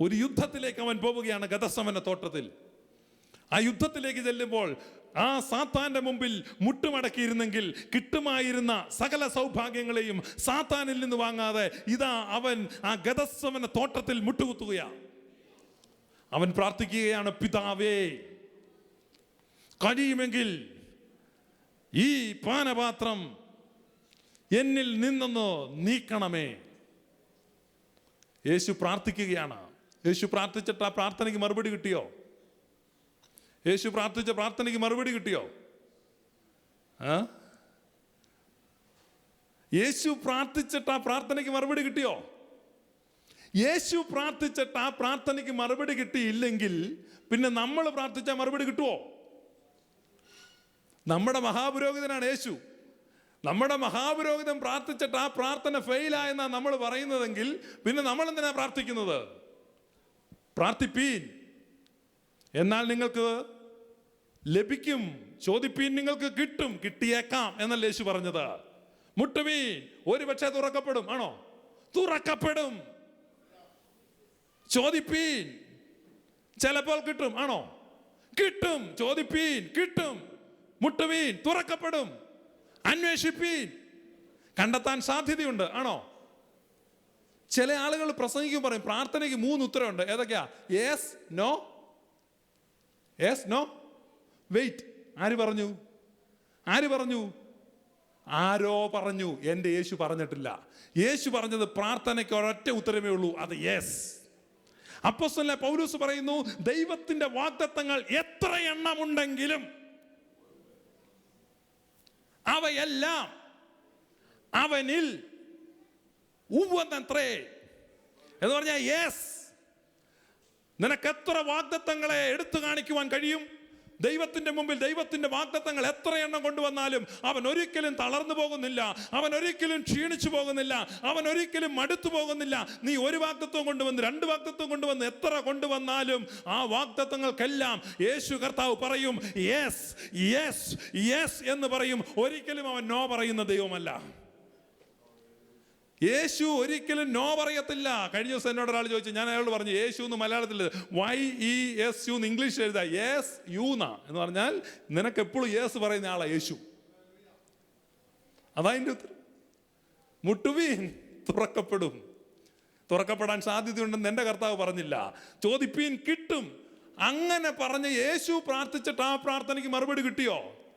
ഒരു യുദ്ധത്തിലേക്ക് അവൻ പോവുകയാണ് ഗതസമന തോട്ടത്തിൽ. ആ യുദ്ധത്തിലേക്ക് ചെല്ലുമ്പോൾ ആ സാത്താന്റെ മുമ്പിൽ മുട്ടുമടക്കിയിരുന്നെങ്കിൽ കിട്ടുമായിരുന്ന സകല സൗഭാഗ്യങ്ങളെയും സാത്താനിൽ നിന്ന് വാങ്ങാതെ ഇതാ അവൻ ആ ഗതസമന തോട്ടത്തിൽ മുട്ടുകുത്തുകയാണ് അവൻ പ്രാർത്ഥിക്കുകയാണ് പിതാവേ കഴിയുമെങ്കിൽ ഈ പാനപാത്രം എന്നിൽ നിന്നൊന്ന് നീക്കണമേ. യേശു പ്രാർത്ഥിക്കുകയാണ്. യേശു പ്രാർത്ഥിച്ചിട്ട് ആ പ്രാർത്ഥനയ്ക്ക് മറുപടി കിട്ടിയോ? യേശു പ്രാർത്ഥിച്ച പ്രാർത്ഥനയ്ക്ക് മറുപടി കിട്ടിയോ? ആ? യേശു പ്രാർത്ഥിച്ചിട്ട് ആ പ്രാർത്ഥനയ്ക്ക് മറുപടി കിട്ടിയോ? യേശു പ്രാർത്ഥിച്ചിട്ട് ആ പ്രാർത്ഥനയ്ക്ക് മറുപടി കിട്ടിയില്ലെങ്കിൽ പിന്നെ നമ്മൾ പ്രാർത്ഥിച്ചാൽ മറുപടി കിട്ടുമോ നമ്മുടെ മഹാപുരോഹിതനാണ് യേശു. നമ്മുടെ മഹാപുരോഹിതൻ പ്രാർത്ഥിച്ചിട്ട് ആ പ്രാർത്ഥന ഫെയിലായെന്നാണ് നമ്മൾ പറയുന്നതെങ്കിൽ പിന്നെ നമ്മൾ എന്തിനാണ് പ്രാർത്ഥിക്കുന്നത്? പ്രാർത്ഥിപ്പീൻ. എന്നാൽ നിങ്ങൾക്ക് ലഭിക്കും. ചോദിപ്പീൻ നിങ്ങൾക്ക് കിട്ടും. കിട്ടിയേക്കാം എന്നല്ല യേശു പറഞ്ഞത്. മുട്ടുവീൻ. ഒരു പക്ഷേ തുറക്കപ്പെടും. ആണോ? തുറക്കപ്പെടും. ചോദിപ്പീൻ. ചിലപ്പോൾ കിട്ടും. ആണോ? കിട്ടും. ചോദിപ്പീൻ. കിട്ടും. മുട്ടുവീൻ. തുറക്കപ്പെടും. അന്വേഷിപ്പീൻ. കണ്ടെത്താൻ സാധ്യതയുണ്ട്. ആണോ? ചില ആളുകൾ പ്രസംഗിക്കും പറയും പ്രാർത്ഥനയ്ക്ക് മൂന്ന് ഉത്തരമുണ്ട് ഏതൊക്കെയാ? Yes no yes no wait ആര് പറഞ്ഞു? ആര് പറഞ്ഞു? ആരോ പറഞ്ഞു. എന്റെ യേശു പറഞ്ഞിട്ടില്ല. യേശു പറഞ്ഞത് പ്രാർത്ഥനയ്ക്ക് ഒരൊറ്റ ഉത്തരമേ ഉള്ളൂ. അത് യെസ് അപ്പോസ്തലനായ പൗലൂസ് പറയുന്നു ദൈവത്തിന്റെ വാഗ്ദത്തങ്ങൾ എത്ര എണ്ണമുണ്ടെങ്കിലും അവയെല്ലാം അവനിൽ ഉവ്വെന്നത്രേ. എന്ന് പറഞ്ഞാൽ യെസ് നിനക്ക് എത്ര വാഗ്ദത്തങ്ങളെ എടുത്തു കാണിക്കുവാൻ കഴിയും? ദൈവത്തിന്റെ മുമ്പിൽ ദൈവത്തിന്റെ വാഗ്ദത്തങ്ങൾ എത്ര എണ്ണം കൊണ്ടുവന്നാലും അവൻ ഒരിക്കലും തളർന്നു പോകുന്നില്ല അവൻ ഒരിക്കലും ക്ഷീണിച്ചു പോകുന്നില്ല അവൻ ഒരിക്കലും മടുത്തു പോകുന്നില്ല. നീ ഒരു വാഗ്ദത്വം കൊണ്ടുവന്ന് രണ്ട് വാഗ്ദത്വം കൊണ്ടുവന്ന് എത്ര കൊണ്ടുവന്നാലും ആ വാഗ്ദത്തങ്ങൾക്കെല്ലാം യേശു കർത്താവ് പറയും യെസ് യെസ് യെസ് എന്ന് പറയും. ഒരിക്കലും അവൻ നോ പറയുന്ന ദൈവമല്ല. യേശു ഒരിക്കലും നോ പറയത്തില്ല. കഴിഞ്ഞ ദിവസം എന്നോട് ഒരാൾ ചോദിച്ചു ഞാൻ അയാളോട് പറഞ്ഞു യേശു എന്ന് മലയാളത്തിൽ വൈ ഇ എസ് യു എന്ന് ഇംഗ്ലീഷ് എഴുതാ യെസ് യു എന്നാ പറഞ്ഞാൽ നിനക്ക് എപ്പോഴും യേസ് പറയുന്ന ആളാ യേശു. അതതിന്റെ ഉത്തരം. മുട്ടുവീൻ തുറക്കപ്പെടും. തുറക്കപ്പെടാൻ സാധ്യതയുണ്ടെന്ന് എന്റെ കർത്താവ് പറഞ്ഞില്ല. ചോദിപ്പീൻ കിട്ടും. അങ്ങനെ പറഞ്ഞ് യേശു പ്രാർത്ഥിച്ചിട്ട് ആ പ്രാർത്ഥനയ്ക്ക് മറുപടി കിട്ടിയോ?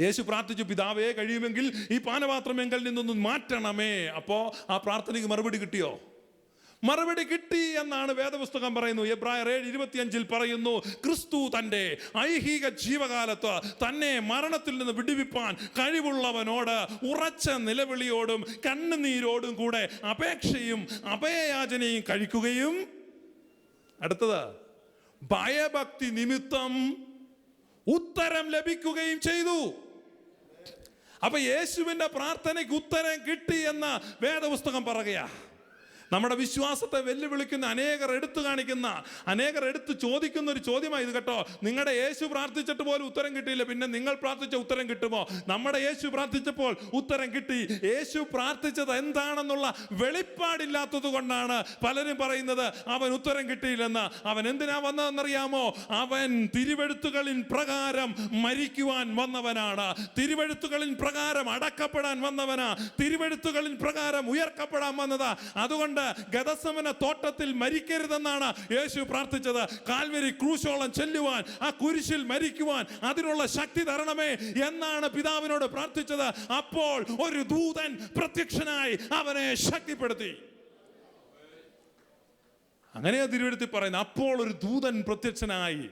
യേശു പ്രാർത്ഥിച്ചു പിതാവേ കഴിയുമെങ്കിൽ ഈ പാനപാത്രം എങ്കിൽ നിന്നൊന്ന് മാറ്റണമേ. അപ്പോൾ ആ പ്രാർത്ഥനയ്ക്ക് മറുപടി കിട്ടിയോ? മറുപടി കിട്ടി എന്നാണ് വേദപുസ്തകം പറയുന്നു. എബ്രായർ ഏഴ് ഇരുപത്തിയഞ്ചിൽ പറയുന്നു ക്രിസ്തു തന്റെ ഐഹിക ജീവകാലത്ത് തന്നെ മരണത്തിൽ നിന്ന് വിടുവിപ്പാൻ കഴിവുള്ളവനോട് ഉറച്ച നിലവിളിയോടും കണ്ണുനീരോടും കൂടെ അപേക്ഷയും അഭയയാചനയും കഴിക്കുകയും. അടുത്തത് ഭയഭക്തി നിമിത്തം ഉത്തരം ലഭിക്കുകയും ചെയ്തു. അപ്പൊ യേശുവിന്റെ പ്രാർത്ഥനയ്ക്ക് ഉത്തരം കിട്ടി എന്ന് വേദപുസ്തകം പറയുകയാ. നമ്മുടെ വിശ്വാസത്തെ വെല്ലുവിളിക്കുന്ന അനേകർ എടുത്തു കാണിക്കുന്ന അനേകർ എടുത്ത് ചോദിക്കുന്ന ഒരു ചോദ്യമായി ഇത് കേട്ടോ. നിങ്ങളുടെ യേശു പ്രാർത്ഥിച്ചിട്ട് പോലും ഉത്തരം കിട്ടിയില്ല. പിന്നെ നിങ്ങൾ പ്രാർത്ഥിച്ച ഉത്തരം കിട്ടുമോ? നമ്മുടെ യേശു പ്രാർത്ഥിച്ചപ്പോൾ ഉത്തരം കിട്ടി. യേശു പ്രാർത്ഥിച്ചത് എന്താണെന്നുള്ള വെളിപ്പാടില്ലാത്തത് കൊണ്ടാണ് പലരും പറയുന്നത് അവൻ ഉത്തരം കിട്ടിയില്ലെന്ന്. അവൻ എന്തിനാ വന്നതെന്നറിയാമോ? അവൻ തിരുവെഴുത്തുകളിൻ പ്രകാരം മരിക്കുവാൻ വന്നവനാണ്. തിരുവെഴുത്തുകളിൻ പ്രകാരം അടക്കപ്പെടാൻ വന്നവനാ. തിരുവെഴുത്തുകളിൻ പ്രകാരം ഉയർക്കപ്പെടാൻ വന്നതാ. അതുകൊണ്ട് ഗതസമന തോട്ടത്തിൽ മരിക്കരുതെന്നാണ് യേശു പ്രാർത്ഥിച്ചത്. കാൽവരി ക്രൂശോളം ചെല്ലുവാൻ ആ കുരിശിൽ മരിക്കുവാൻ അതിനുള്ള ശക്തി തരണമേ എന്നാണ് പിതാവിനോട് പ്രാർത്ഥിച്ചത്. അപ്പോൾ ഒരു ദൂതൻ പ്രത്യക്ഷനായി അവനെ ശക്തിപ്പെടുത്തി. അങ്ങനെയാ തിരുവെടുത്തി പറയുന്നത്. അപ്പോൾ ഒരു ദൂതൻ പ്രത്യക്ഷനായി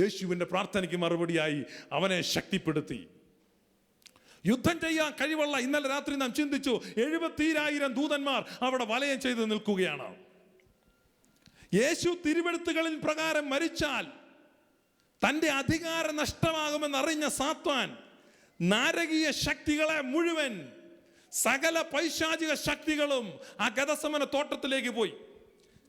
യേശുവിന്റെ പ്രാർത്ഥനയ്ക്ക് മറുപടിയായി അവനെ ശക്തിപ്പെടുത്തി. യുദ്ധം ചെയ്യാൻ കഴിവുള്ള ഇന്നലെ രാത്രി നാം ചിന്തിച്ചു എഴുപത്തിരായിരം ദൂതന്മാർ അവിടെ വലയം ചെയ്ത് നിൽക്കുകയാണ്. യേശു തിരുവെടുത്തുകളിൽ പ്രകാരം മരിച്ചാൽ തന്റെ അധികാരം നഷ്ടമാകുമെന്നറിഞ്ഞ സാത്വാൻ നാരകീയ ശക്തികളെ മുഴുവൻ സകല പൈശാചിക ശക്തികളും ആ ഗതസമന തോട്ടത്തിലേക്ക് പോയി.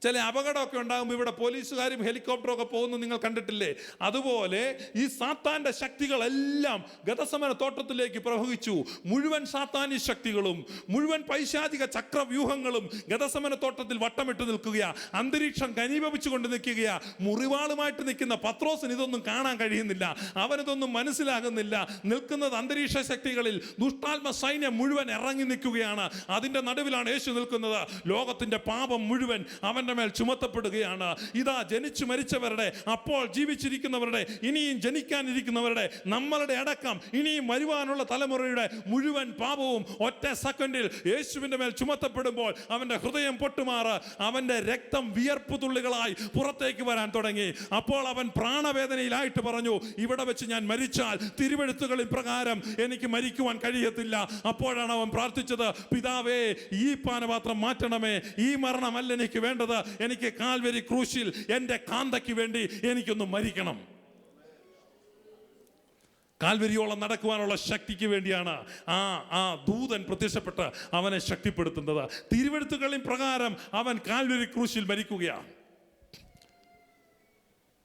ചില അപകടമൊക്കെ ഉണ്ടാകുമ്പോൾ ഇവിടെ പോലീസുകാരും ഹെലികോപ്റ്ററും ഒക്കെ പോകുന്നു നിങ്ങൾ കണ്ടിട്ടില്ലേ? അതുപോലെ ഈ സാത്താന്റെ ശക്തികളെല്ലാം ഗതസമന തോട്ടത്തിലേക്ക് പ്രവഹിച്ചു. മുഴുവൻ സാത്താനി ശക്തികളും മുഴുവൻ പൈശാചിക ചക്രവ്യൂഹങ്ങളും ഗതസമന തോട്ടത്തിൽ വട്ടമിട്ട് നിൽക്കുകയാ. അന്തരീക്ഷം ഘനീഭവിച്ചുകൊണ്ട് നിൽക്കുകയാ. മുറിവാളുമായിട്ട് നിൽക്കുന്ന പത്രോസിന് ഇതൊന്നും കാണാൻ കഴിയുന്നില്ല. അവനിതൊന്നും മനസ്സിലാകുന്നില്ല. നിൽക്കുന്നത് അന്തരീക്ഷ ശക്തികളിൽ ദുഷ്ടാത്മ സൈന്യം മുഴുവൻ ഇറങ്ങി നിൽക്കുകയാണ്. അതിന്റെ നടുവിലാണ് യേശു നിൽക്കുന്നത്. ലോകത്തിന്റെ പാപം മുഴുവൻ അവന്റെ മേൽ ചുമത്തപ്പെടുകയാണ്. ഇതാ ജനിച്ചു മരിച്ചവരുടെ അപ്പോൾ ജീവിച്ചിരിക്കുന്നവരുടെ ഇനിയും ജനിക്കാനിരിക്കുന്നവരുടെ നമ്മളുടെ അടക്കം ഇനിയും വരുവാനുള്ള തലമുറയുടെ മുഴുവൻ പാപവും ഒറ്റ സെക്കൻഡിൽ യേശുവിന്റെ മേൽ ചുമത്തപ്പെടുമ്പോൾ അവന്റെ ഹൃദയം പൊട്ടുമാറ് അവന്റെ രക്തം വിയർപ്പ് തുള്ളികളായി പുറത്തേക്ക് വരാൻ തുടങ്ങി. അപ്പോൾ അവൻ പ്രാണവേദനയിലായിട്ട് പറഞ്ഞു ഇവിടെ വെച്ച് ഞാൻ മരിച്ചാൽ തിരുവെഴുത്തുകളിൽ പ്രകാരം എനിക്ക് മരിക്കുവാൻ കഴിയത്തില്ല. അപ്പോഴാണ് അവൻ പ്രാർത്ഥിച്ചത് പിതാവേ ഈ പാനപാത്രം മാറ്റണമേ ഈ മരണമല്ല എനിക്ക് വേണ്ടത്. എനിക്ക് കാൽവരി ക്രൂശിൽ എന്റെ കാന്തയ്ക്ക് വേണ്ടി എനിക്കൊന്ന് മരിക്കണം. കാൽവരിയോളം നടക്കുവാനുള്ള ശക്തിക്ക് വേണ്ടിയാണ് ആ ആ ദൂതൻ പ്രത്യക്ഷപ്പെട്ട് അവനെ ശക്തിപ്പെടുത്തുന്നത്. തിരുവെഴുത്തുകളിൻ പ്രകാരം അവൻ കാൽവരി ക്രൂശിൽ മരിക്കുകയാണ്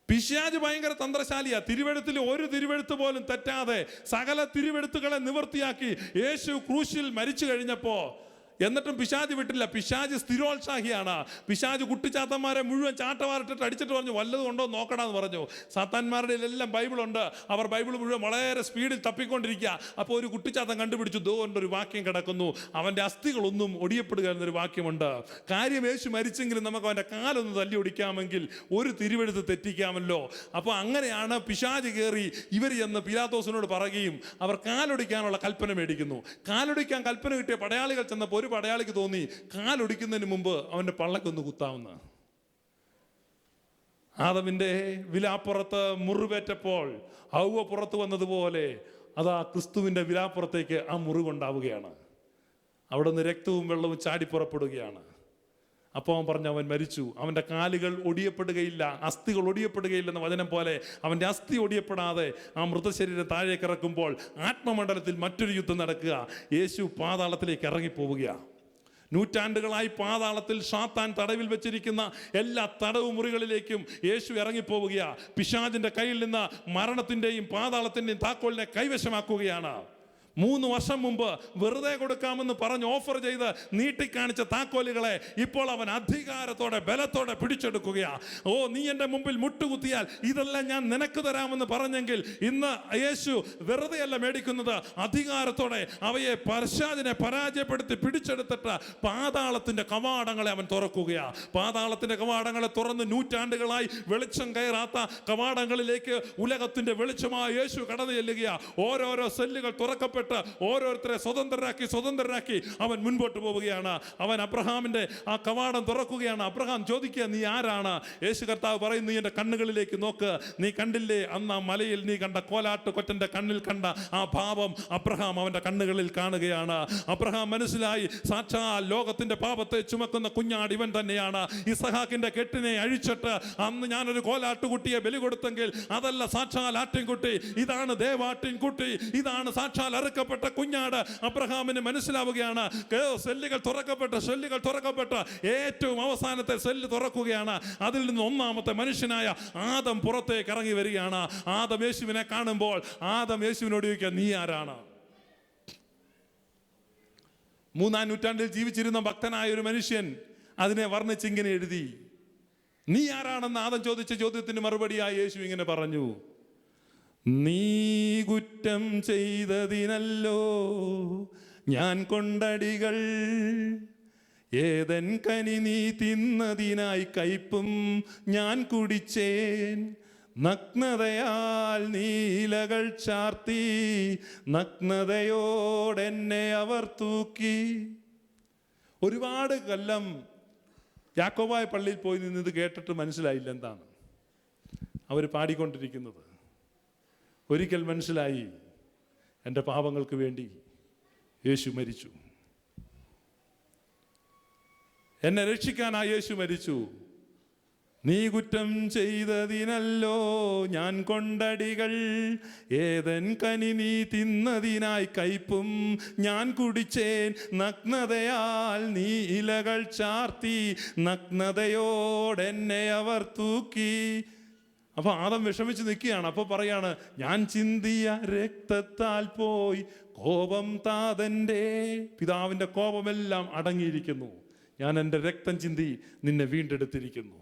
പിശാജ് ഭയങ്കര തന്ത്രശാലിയാ. തിരുവെഴുത്തിൽ ഒരു തിരുവെഴുത്ത് പോലും തെറ്റാതെ സകല തിരുവെഴുത്തുകളെ നിവർത്തിയാക്കി യേശു ക്രൂശിൽ മരിച്ചു കഴിഞ്ഞപ്പോ എന്നിട്ടും പിശാജ് വിട്ടില്ല. പിശാജ് സ്ഥിരോത്സാഹിയാണ്. പിശാജ് കുട്ടിച്ചാത്തന്മാരെ മുഴുവൻ ചാട്ടവാറിട്ടിട്ട് അടിച്ചിട്ട് പറഞ്ഞു വല്ലതും ഉണ്ടോ? നോക്കണമെന്ന് പറഞ്ഞു. സാത്താന്മാരുടെ എല്ലാം ബൈബിളുണ്ട്. അവർ ബൈബിൾ മുഴുവൻ വളരെ സ്പീഡിൽ തപ്പിക്കൊണ്ടിരിക്കുക. അപ്പോൾ ഒരു കുട്ടിച്ചാത്തം കണ്ടുപിടിച്ചു ദോ ഒരു വാക്യം കിടക്കുന്നു. അവന്റെ അസ്ഥികളൊന്നും ഒടിയപ്പെടുക എന്നൊരു വാക്യമുണ്ട്. കാര്യം യേശു മരിച്ചെങ്കിലും നമുക്ക് അവന്റെ കാലൊന്ന് തല്ലി ഒടിക്കാമെങ്കിൽ ഒരു തിരുവെഴുത്ത് തെറ്റിക്കാമല്ലോ. അപ്പോൾ അങ്ങനെയാണ് പിശാജ് കയറി ഇവർ എന്ന് പിലാത്തോസിനോട് പറയുകയും അവർ കാലൊടിക്കാനുള്ള കൽപ്പന മേടിക്കുന്നു. കാലൊടിക്കാൻ കൽപ്പന കിട്ടിയ പടയാളികൾ ചെന്നപ്പോൾ ഒരു പടയാളിക്ക് തോന്നി കാലൊടിക്കുന്നതിന് മുമ്പ് അവന്റെ പള്ളക്കൊന്ന് കുത്താവുന്ന. ആദമിന്റെ വിലാപ്പുറത്ത് മുറിവേറ്റപ്പോൾ ഔവ പുറത്ത് വന്നതുപോലെ അതാ ക്രിസ്തുവിന്റെ വിലാപ്പുറത്തേക്ക് ആ മുറിവുണ്ടാവുകയാണ്. അവിടെ നിന്ന് രക്തവും വെള്ളവും ചാടിപ്പുറപ്പെടുകയാണ് അപ്പോൾ അവൻ പറഞ്ഞു അവൻ മരിച്ചു. അവന്റെ കാലുകൾ ഒടിയപ്പെടുകയില്ല അസ്ഥികൾ ഒടിയപ്പെടുകയില്ലെന്ന വചനം പോലെ അവന്റെ അസ്ഥി ഒടിയപ്പെടാതെ ആ മൃതശരീരം താഴേക്ക് ഇറക്കുമ്പോൾ ആത്മമണ്ഡലത്തിൽ മറ്റൊരു യുദ്ധം നടക്കുക. യേശു പാതാളത്തിലേക്ക് ഇറങ്ങിപ്പോവുകയാണ് നൂറ്റാണ്ടുകളായി പാതാളത്തിൽ ഷാത്താൻ തടവിൽ വെച്ചിരിക്കുന്ന എല്ലാ തടവ് മുറികളിലേക്കും യേശു ഇറങ്ങിപ്പോവുകയാണ് പിശാജിന്റെ കയ്യിൽ നിന്ന് മരണത്തിന്റെയും പാതാളത്തിന്റെയും താക്കോലിനെ കൈവശമാക്കുകയാണ്. മൂന്ന് വർഷം മുമ്പ് വെറുതെ കൊടുക്കാമെന്ന് പറഞ്ഞ് ഓഫർ ചെയ്ത് നീട്ടിക്കാണിച്ച താക്കോലുകളെ ഇപ്പോൾ അവൻ അധികാരത്തോടെ ബലത്തോടെ പിടിച്ചെടുക്കുകയാ. ഓ നീ എന്റെ മുമ്പിൽ മുട്ടുകുത്തിയാൽ ഇതെല്ലാം ഞാൻ നിനക്ക് തരാമെന്ന് പറഞ്ഞെങ്കിൽ ഇന്ന് യേശു വെറുതെയല്ല മേടിക്കുന്നത് അധികാരത്തോടെ അവയെ പർശാദിനെ പരാജയപ്പെടുത്തി പിടിച്ചെടുത്തിട്ട് പാതാളത്തിന്റെ കവാടങ്ങളെ അവൻ തുറക്കുകയാ. പാതാളത്തിന്റെ കവാടങ്ങളെ തുറന്ന് നൂറ്റാണ്ടുകളായി വെളിച്ചം കയറാത്ത കവാടങ്ങളിലേക്ക് ഉലകത്തിന്റെ വെളിച്ചമായ യേശു കടന്നു ചെല്ലുകയാ. ഓരോരോ സെല്ലുകൾ തുറക്കപ്പെട്ട്. ഓരോരുത്തരെ സ്വതന്ത്രരാക്കി സ്വതന്ത്രരാക്കി അവൻ മുൻപോട്ട് പോവുകയാണ്. അവൻ അബ്രഹാമിന്റെ ആ കവാടം തുറക്കുകയാണ്. അബ്രഹാം ചോദിക്കുക നീ ആരാണ്? യേശു കർത്താവ് പറയുന്നു എന്റെ കണ്ണുകളിലേക്ക് നോക്ക്. നീ കണ്ടില്ലേ? അന്ന് ആ മലയിൽ നീ കണ്ട കോലാട്ട് കൊറ്റന്റെ കണ്ണിൽ കണ്ട ആ ഭാവം അബ്രഹാം അവന്റെ കണ്ണുകളിൽ കാണുകയാണ്. അബ്രഹാം മനസ്സിലായി സാക്ഷാ ലോകത്തിന്റെ പാപത്തെ ചുമക്കുന്ന കുഞ്ഞാട് ഇവൻ തന്നെയാണ്. ഇസഹാക്കിന്റെ കെട്ടിനെ അഴിച്ചിട്ട് അന്ന് ഞാനൊരു കോലാട്ടുകുട്ടിയെ ബലി കൊടുത്തെങ്കിൽ അതല്ല സാക്ഷാൽ ആട്ടിൻകുട്ടി. ഇതാണ് ദേവാട്ടിൻകുട്ടി. ഇതാണ് സാക്ഷാൽ അറുക്കപ്പെട്ട കുഞ്ഞാട് അബ്രഹാമിന് മനസ്സിലാവുകയാണ്. സെല്ലുകൾ തുറക്കപ്പെട്ട സെല്ലുകൾ തുറക്കപ്പെട്ട. ഏറ്റവും അവസാനത്തെ സെല്ല് തുറക്കുകയാണ്. അതിൽ നിന്ന് ഒന്നാമത്തെ മനുഷ്യനായ ആദം പുറത്തേക്ക് ഇറങ്ങി വരികയാണ്. ആദം യേശുവിനെ കാണുമ്പോൾ ആദം യേശുവിനോട് ചോദിക്കുക നീ ആരാണ്? മൂന്നാം നൂറ്റാണ്ടിൽ ജീവിച്ചിരുന്ന ഭക്തനായ ഒരു മനുഷ്യൻ അതിനെ വർണിച്ചിങ്ങനെ എഴുതി നീ ആരാണെന്ന് ആദം ചോദിച്ച ചോദ്യത്തിന് മറുപടിയായി യേശു ഇങ്ങനെ പറഞ്ഞു. നീ കുറ്റം ചെയ്തതിനല്ലോ ഞാൻ കൊണ്ടടികൾ. ഏതൻ കനി നീ തിന്നതിനായി കയ്പും ഞാൻ കുടിച്ചേൻ. നഗ്നതയാൽ നീലകൾ ചാർത്തി നഗ്നതയോടെന്നെ അവർ തൂക്കി. ഒരുപാട് കൊല്ലം യാക്കോബായ പള്ളിയിൽ പോയി നിന്നത് കേട്ടിട്ട് മനസ്സിലായില്ല എന്താണ്. അവർ പാടിക്കൊണ്ടിരിക്കുന്നത്. ഒരിക്കൽ മനസ്സിലായി എന്റെ പാപങ്ങൾക്ക് വേണ്ടി യേശു മരിച്ചു. എന്നെ രക്ഷിക്കാൻ ആ യേശു മരിച്ചു. നീ കുറ്റം ചെയ്തതിനല്ലോ ഞാൻ കൊണ്ടടികൾ. ഏതൻ കനി നീ തിന്നതിനായി കയ്പും ഞാൻ കുടിച്ചേൻ. നഗ്നതയാൽ നീ ഇലകൾ ചാർത്തി. നഗ്നതയോടെന്നെ അവർ തൂക്കി. അപ്പൊ ആദം വിഷമിച്ച് നിൽക്കുകയാണ്. അപ്പൊ പറയാണ് ഞാൻ ചിന്തിയ രക്തത്താൽ പോയി കോപം താതന്റെ പിതാവിന്റെ കോപമെല്ലാം അടങ്ങിയിരിക്കുന്നു. ഞാൻ എന്റെ രക്തം ചിന്തി നിന്നെ വീണ്ടെടുത്തിരിക്കുന്നു.